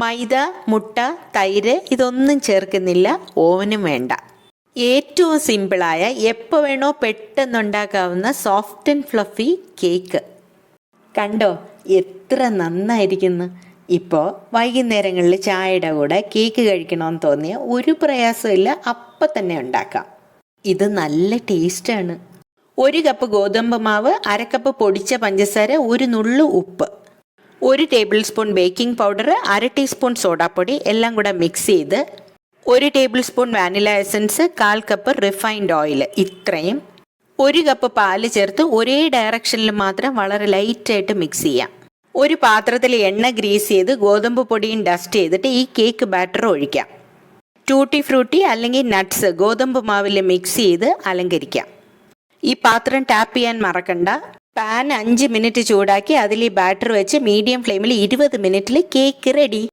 മൈദ മുട്ട തൈര് ഇതൊന്നും ചേർക്കുന്നില്ല. ഓവനും വേണ്ട. ഏറ്റവും സിമ്പിളായ എപ്പോൾ വേണോ പെട്ടെന്നുണ്ടാക്കാവുന്ന സോഫ്റ്റ് ആൻഡ് ഫ്ലഫി കേക്ക്. കണ്ടോ എത്ര നന്നായിരിക്കുന്നു. ഇപ്പോൾ വൈകുന്നേരങ്ങളിൽ ചായയുടെ കൂടെ കേക്ക് കഴിക്കണമെന്ന് തോന്നിയ ഒരു പ്രയാസമില്ല അപ്പം തന്നെ ഉണ്ടാക്കാം. ഇത് നല്ല ടേസ്റ്റാണ്. ഒരു കപ്പ് ഗോതമ്പ് മാവ് അരക്കപ്പ് കപ്പ് പൊടിച്ച പഞ്ചസാര ഒരു നുള്ളു ഉപ്പ്. ഒരു ടേബിൾ സ്പൂൺ ബേക്കിംഗ് പൗഡർ അര ടീസ്പൂൺ സോഡാപ്പൊടി എല്ലാം കൂടെ മിക്സ് ചെയ്ത് ഒരു ടേബിൾ സ്പൂൺ വാനില എസൻസ് കാൽ കപ്പ് റിഫൈൻഡ് ഓയിൽ ഇത്രയും. ഒരു കപ്പ് പാൽ ചേർത്ത് ഒരേ ഡയറക്ഷനിൽ മാത്രം വളരെ ലൈറ്റായിട്ട് മിക്സ് ചെയ്യാം. ഒരു പാത്രത്തിൽ എണ്ണ ഗ്രീസ് ചെയ്ത് ഗോതമ്പ് പൊടിയും ഡസ്റ്റ് ചെയ്തിട്ട് ഈ കേക്ക് ബാറ്റർ ഒഴിക്കാം. ടൂട്ടി ഫ്രൂട്ടി അല്ലെങ്കിൽ നട്ട്സ് ഗോതമ്പ് മാവിൽ മിക്സ് ചെയ്ത് അലങ്കരിക്കാം. ഈ പാത്രം ടാപ്പ് ചെയ്യാൻ മറക്കണ്ട. പാൻ അഞ്ച് മിനിറ്റ് ചൂടാക്കി അതിൽ ഈ ബാറ്റർ വെച്ച് മീഡിയം ഫ്ലെയിമിൽ ഇരുപത് മിനിറ്റിൽ കേക്ക് റെഡി.